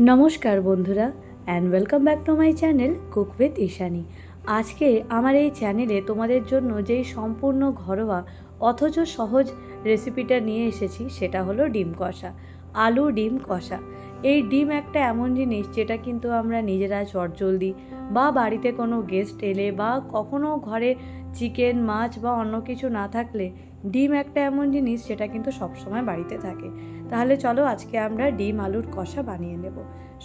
নমস্কার বন্ধুরা and welcome back to my channel cook with Ishani আজকে আমার এই চ্যানেলে তোমাদের জন্য যেই সম্পূর্ণ ঘরোয়া অথচ সহজ রেসিপিটা নিয়ে এসেছি, সেটা হলো ডিম কষা, আলু ডিম কষা। এই ডিম একটা এমন জিনিস, যেটা কিন্তু আমরা নিজেরা চটজলদি বা বাড়িতে কোনো গেস্ট এলে বা কখনো ঘরে চিকেন মাছ বা অন্য কিছু না থাকলে, ডিম একটা এমন জিনিস, যেটা কিন্তু সবসময় বাড়িতে থাকে। তাহলে চলো আজকে আমরা ডিম আলুর কষা বানিয়ে নেব।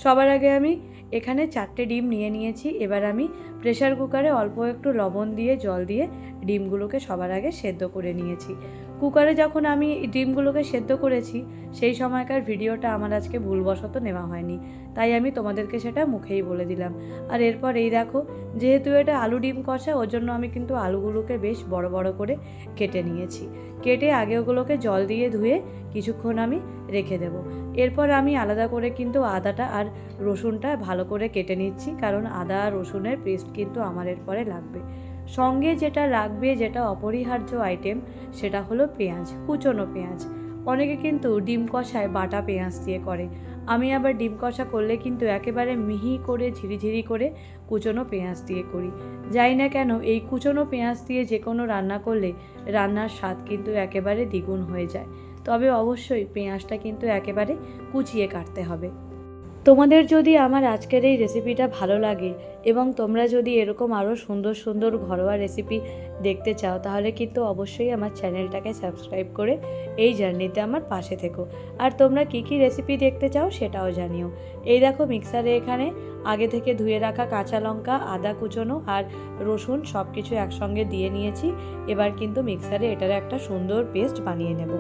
সবার আগে আমি এখানে চারটে ডিম নিয়ে নিয়েছি, এবার আমি প্রেশার কুকারে অল্প একটু লবণ দিয়ে জল দিয়ে ডিমগুলোকে সবার আগে সেদ্ধ করে নিয়েছি। কুকারে যখন আমি ডিমগুলোকে সেদ্ধ করেছি, সেই সময়কার ভিডিওটা আমার আজকে ভুলবশত নেওয়া হয়নি। তাই আমি তোমাদেরকে সেটা মুখেই বলে দিলাম। আর এরপর এই দেখো, যেহেতু এটা আলু ডিম কষা, ওর জন্য আমি কিন্তু আলুগুলোকে বেশ বড় বড় করে কেটে নিয়েছি। কেটে আগে ওগুলোকে জল দিয়ে ধুয়ে কিছুক্ষণ আমি রেখে দেব। এরপর আমি আলাদা করে কিন্তু আদাটা আর রসুনটা ভালো করে কেটে নিচ্ছি, কারণ আদা আর রসুনের পেস্ট কিন্তু আমার এরপরে লাগবে। সঙ্গে যেটা লাগবে যেটা অপরিহার্য আইটেম সেটা হলো পেঁয়াজ, কুচনো পেঁয়াজ। অনেকে কিন্তু ডিম কষায় বাটা পেঁয়াজ দিয়ে করে। আমি আবার ডিম কষা করলে কিন্তু একেবারে মিহি করে, ঝিরিঝিরি করে কুচনো পেঁয়াজ দিয়ে করি। যাই না কেন, এই কুচনো পেঁয়াজ দিয়ে যে কোনো রান্না করলে রান্নার স্বাদ কিন্তু একেবারে দ্বিগুণ হয়ে যায়। তবে অবশ্যই পেঁয়াজটা কিন্তু একেবারে কুচিয়ে কাটতে হবে। তোমাদের যদি আমার আজকের এই রেসিপিটা ভালো লাগে এবং তোমরা যদি এরকম আরও সুন্দর সুন্দর ঘরোয়া রেসিপি দেখতে চাও, তাহলে কিন্তু অবশ্যই আমার চ্যানেলটাকে সাবস্ক্রাইব করে এই জার্নিতে আমার পাশে থেকো। আর তোমরা কী কী রেসিপি দেখতে চাও সেটাও জানিও। এই দেখো মিক্সারে এখানে আগে থেকে ধুয়ে রাখা কাঁচা লঙ্কা, আদা কুচোনো আর রসুন সব কিছু একসঙ্গে দিয়ে নিয়েছি। এবার কিন্তু মিক্সারে এটার একটা সুন্দর পেস্ট বানিয়ে নেব।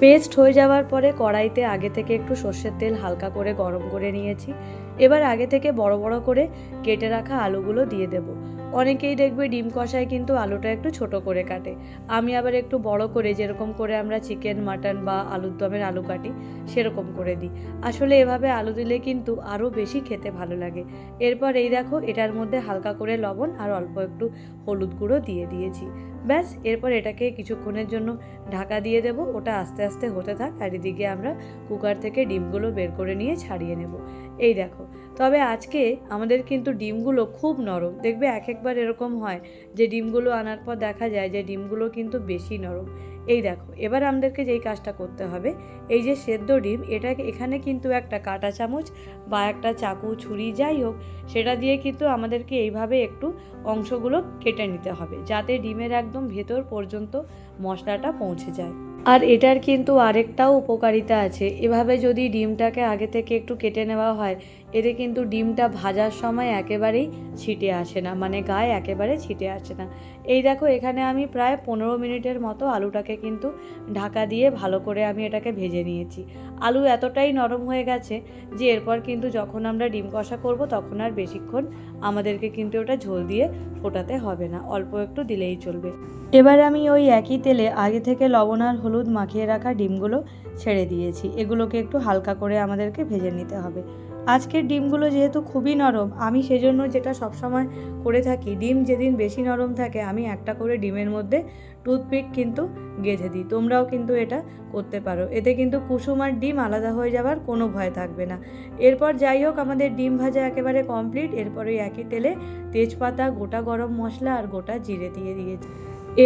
পেস্ট হয়ে যাওয়ার পরে কড়াইতে আগে থেকে একটু সর্ষের তেল হালকা করে গরম করে নিয়েছি। এবার আগে থেকে বড় বড় করে কেটে রাখা আলুগুলো দিয়ে দেব। অনেকেই দেখবে ডিম কষায় কিন্তু আলুটা একটু ছোট করে কাটে। আমি আবার একটু বড় করে যেরকম করে আমরা চিকেন, মাটন বা আলুর দমের আলু কাটি, সেরকম করে দিই। আসলে এভাবে আলু দিলে কিন্তু আরও বেশি খেতে ভালো লাগে। এরপর এই দেখো, এটার মধ্যে হালকা করে লবণ আর অল্প একটু হলুদ গুঁড়ো দিয়ে দিয়েছি। ব্যাস, এরপর এটাকে কিছুক্ষণের জন্য ঢাকা দিয়ে দেব। ওটা আস্তে আস্তে হতে থাক আর এদিকে আমরা কুকার থেকে ডিমগুলো বের করে নিয়ে ছাড়িয়ে নেব। এই দেখো তবে আজকে আমাদের কিন্তু ডিমগুলো খুব নরম। দেখবে এক একবার এরকম হয় যে ডিমগুলো আনার পর দেখা যায় যে ডিমগুলো কিন্তু বেশি নরম। এই দেখো, এবার আমাদেরকে যেই কাজটা করতে হবে, এই যে সেদ্ধ ডিম, এটা এখানে কিন্তু একটা কাঁটা চামচ বা একটা চাকু ছুরি যাই হোক, সেটা দিয়ে কিন্তু আমাদেরকে এইভাবে একটু অংশগুলো কেটে নিতে হবে, যাতে ডিমের একদম ভেতর পর্যন্ত মশলাটা পৌঁছে যায়। আর এটার কিন্তু আরেকটাও উপকারিতা আছে, এভাবে যদি ডিমটাকে আগে থেকে একটু কেটে নেওয়া হয় এতে কিন্তু ডিমটা ভাজার সময় একেবারেই ছিটে আসে না মানে গায়ে একেবারে ছিটে আসে না। এই দেখো, এখানে আমি প্রায় পনেরো মিনিটের মতো আলুটাকে কিন্তু ঢাকা দিয়ে ভালো করে আমি এটাকে ভেজে নিয়েছি। আলু এতটাই নরম হয়ে গেছে যে এরপর কিন্তু যখন আমরা ডিম কষা করব, তখন আর বেশিক্ষণ আমাদেরকে কিন্তু ওটা ঝোল দিয়ে ফোটাতে হবে না, অল্প একটু দিলেই চলবে। এবার আমি ওই একই তেলে আগে থেকে লবণ আর হলুদ মাখিয়ে রাখা ডিমগুলো ছেড়ে দিয়েছি। এগুলোকে একটু হালকা করে আমাদেরকে ভেজে নিতে হবে। আজকের ডিমগুলো যেহেতু খুবই নরম, আমি সেজন্য যেটা সবসময় করে থাকি, ডিম যেদিন বেশি নরম থাকে, আমি একটা করে ডিমের মধ্যে টুথপিক কিন্তু গেঁথে দিই। তোমরাও কিন্তু এটা করতে পারো। এতে কিন্তু কুসুম আর ডিম আলাদা হয়ে যাওয়ার কোনো ভয় থাকবে না। এরপর যাই হোক, আমাদের ডিম ভাজা একেবারে কমপ্লিট। এরপর একই তেলে তেজপাতা, গোটা গরম মশলা আর গোটা জিরে দিয়ে দিয়েছি।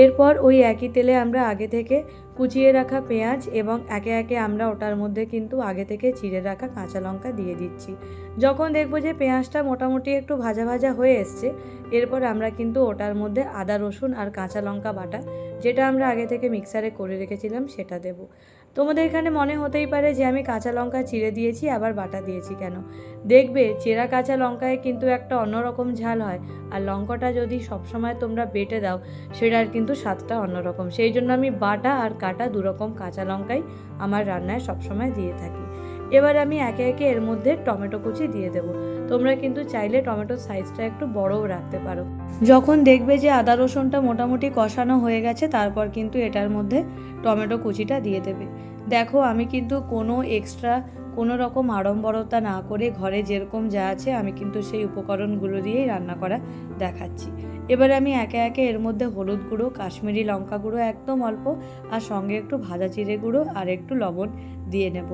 এরপর ওই একই তেলে আমরা আগে থেকে কুচিয়ে রাখা পেঁয়াজ এবং একে একে আমরা ওটার মধ্যে কিন্তু আগে থেকে চিড়ে রাখা কাঁচা লঙ্কা দিয়ে দিচ্ছি। যখন দেখব যে পেঁয়াজটা মোটামুটি একটু ভাজা ভাজা হয়ে এসছে, এরপর আমরা কিন্তু ওটার মধ্যে আদা রসুন আর কাঁচা লঙ্কা বাটা, যেটা আমরা আগে থেকে মিক্সারে করে রেখেছিলাম, সেটা দেব। তোমাদের এখানে মনে হতেই পারে যে আমি কাঁচা লঙ্কা চিড়ে দিয়েছি, আবার বাটা দিয়েছি কেন? দেখবে চেরা কাঁচা লঙ্কায় কিন্তু একটা অন্যরকম ঝাল হয়, আর লঙ্কাটা যদি সবসময় তোমরা বেটে দাও, সেটার কিন্তু স্বাদটা অন্যরকম। সেই জন্য আমি বাটা আর কাটা দুরকম কাঁচা লঙ্কাই আমার রান্নায় সবসময় দিয়ে থাকি। এবার আমি একে একে এর মধ্যে টমেটো কুচি দিয়ে দেব। তোমরা কিন্তু চাইলে টমেটোর সাইজটা একটু বড়ও রাখতে পারো। যখন দেখবে যে আদা রসুনটা মোটামুটি কষানো হয়ে গেছে, তারপর কিন্তু এটার মধ্যে টমেটো কুচিটা দিয়ে দেবে। দেখো, আমি কিন্তু কোনো এক্সট্রা কোনো রকম আড়ম্বরতা না করে ঘরে যেরকম যা আছে, আমি কিন্তু সেই উপকরণগুলো দিয়েই রান্না করা দেখাচ্ছি। এবার আমি একে একে এর মধ্যে হলুদ গুঁড়ো, কাশ্মীরি লঙ্কা গুঁড়ো একদম অল্প, আর সঙ্গে একটু ভাজা জিরে গুঁড়ো আর একটু লবণ দিয়ে নেব।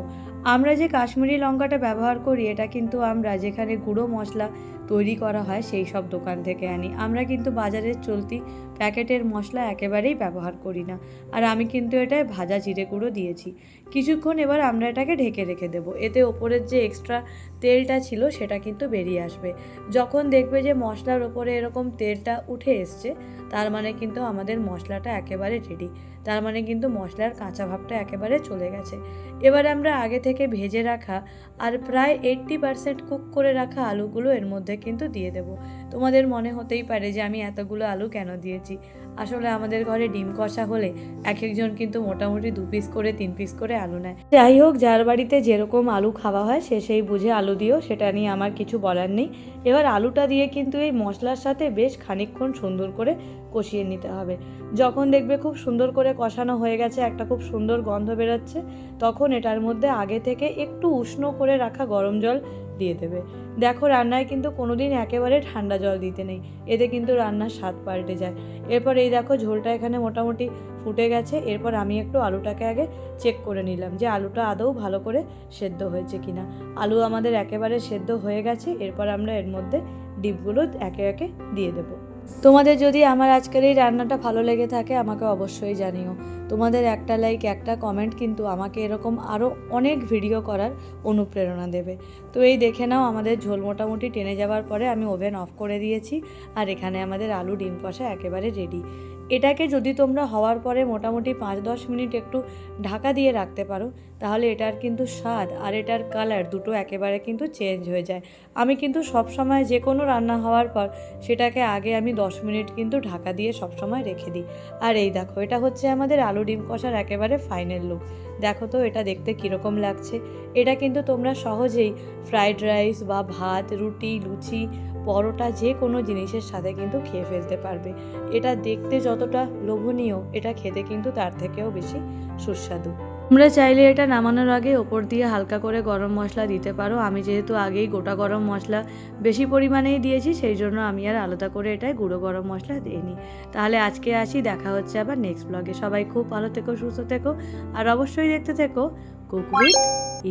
আমরা যে কাশ্মীরি লঙ্কাটা ব্যবহার করি, এটা কিন্তু আমরা যেখানে গুঁড়ো মশলা তৈরি করা হয়, সেই সব দোকান থেকে আনি। আমরা কিন্তু বাজারের চলতি প্যাকেটের মশলা একেবারেই ব্যবহার করি না। আর আমি কিন্তু এটায় ভাজা জিরে গুঁড়ো দিয়েছি। কিছুক্ষণ এবার আমরা এটাকে ঢেকে রেখে দেবো। এতে ওপরের যে এক্সট্রা তেলটা ছিল, সেটা কিন্তু বেরিয়ে আসবে। যখন দেখবে যে মশলার ওপরে এরকম তেলটা উঠে এসছে, তার মানে কিন্তু আমাদের মশলাটা একেবারে রেডি তার মানে কিন্তু মশলার কাঁচা ভাবটা একেবারে চলে গেছে। এবার আমরা আগে থেকে ভেজে রাখা আর প্রায় এইট্টি পারসেন্ট কুক করে রাখা আলুগুলো এর মধ্যে কিন্তু দিয়ে দেবো। তোমাদের মনে হতেই পারে যে আমি এতগুলো আলু কেন দিয়েছি? আসলে আমাদের ঘরে ডিম কষা হলে এক একজন কিন্তু মোটামুটি দু পিস করে, তিন পিস করে আলু নেয়। যাই হোক, যার বাড়িতে যেরকম আলু খাওয়া হয়, সে সেই বুঝে আলু দিও, সেটা নিয়ে আমার কিছু বলার নেই। এবার আলুটা দিয়ে কিন্তু এই মশলার সাথে বেশ খানিকক্ষণ সুন্দর করে কষিয়ে নিতে হবে। যখন দেখবে খুব সুন্দর করে কষানো হয়ে গেছে, একটা খুব সুন্দর গন্ধ বেরোচ্ছে, তখন এটার মধ্যে আগে থেকে একটু উষ্ণ করে রাখা গরম জল দিয়ে দেবে। দেখো রান্নায় কিন্তু কোনো দিন একেবারে ঠান্ডা জল দিতে নেই। এতে কিন্তু রান্নার স্বাদ পাল্টে যায়। এরপর এই দেখো ঝোলটা এখানে মোটামুটি ফুটে গেছে। এরপর আমি একটু আলুটাকে আগে চেক করে নিলাম যে আলুটা আদৌ ভালো করে সেদ্ধ হয়েছে কি না আলু আমাদের একেবারে সেদ্ধ হয়ে গেছে। এরপর আমরা এর মধ্যে ডিপগুলো একে একে দিয়ে দেবো। তোমাদের যদি আমার আজকের এই রান্নাটা ভালো লেগে থাকে, আমাকে অবশ্যই জানিও। তোমাদের একটা লাইক একটা কমেন্ট কিন্তু আমাকে এরকম আরও অনেক ভিডিও করার অনুপ্রেরণা দেবে। তো এই দেখে নাও, আমাদের ঝোল মোটামুটি টেনে যাওয়ার পরে আমি ওভেন অফ করে দিয়েছি। আর এখানে আমাদের আলু, ডিম কষা একেবারে রেডি এটাকে যদি তোমরা হওয়ার পরে মোটামুটি পাঁচ দশ মিনিট একটু ঢাকা দিয়ে রাখতে পারো, তাহলে এটার কিন্তু স্বাদ আর এটার কালার দুটো একেবারে কিন্তু চেঞ্জ হয়ে যায়। আমি কিন্তু সব সময় যে কোনো রান্না হওয়ার পর সেটাকে আগে আমি দশ মিনিট কিন্তু ঢাকা দিয়ে সব সময় রেখে দিই। আর এই দেখো, এটা হচ্ছে আমাদের আলু ডিম কষার একেবারে ফাইনাল লুক দেখো তো এটা দেখতে কীরকম লাগছে। এটা কিন্তু তোমরা সহজেই ফ্রাইড রাইস বা ভাত, রুটি, লুচি, পরোটা যে কোনো জিনিসের সাথে কিন্তু খেয়ে ফেলতে পারবে। এটা দেখতে যতটা লোভনীয়, এটা খেতে কিন্তু তার থেকেও বেশি সুস্বাদু। তোমরা চাইলে এটা নামানোর আগে ওপর দিয়ে হালকা করে গরম মশলা দিতে পারো। আমি যেহেতু আগেই গোটা গরম মশলা বেশি পরিমাণেই দিয়েছি, সেই জন্য আমি আর আলাদা করে এটাই গুঁড়ো গরম মশলা দিইনি। তাহলে আজকে আসি, দেখা হচ্ছে আবার নেক্সট ব্লগে সবাই খুব ভালো থেকো, সুস্থ থেকো, আর অবশ্যই দেখতে থেকো। Cook with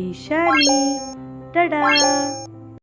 Ishani. টাটা!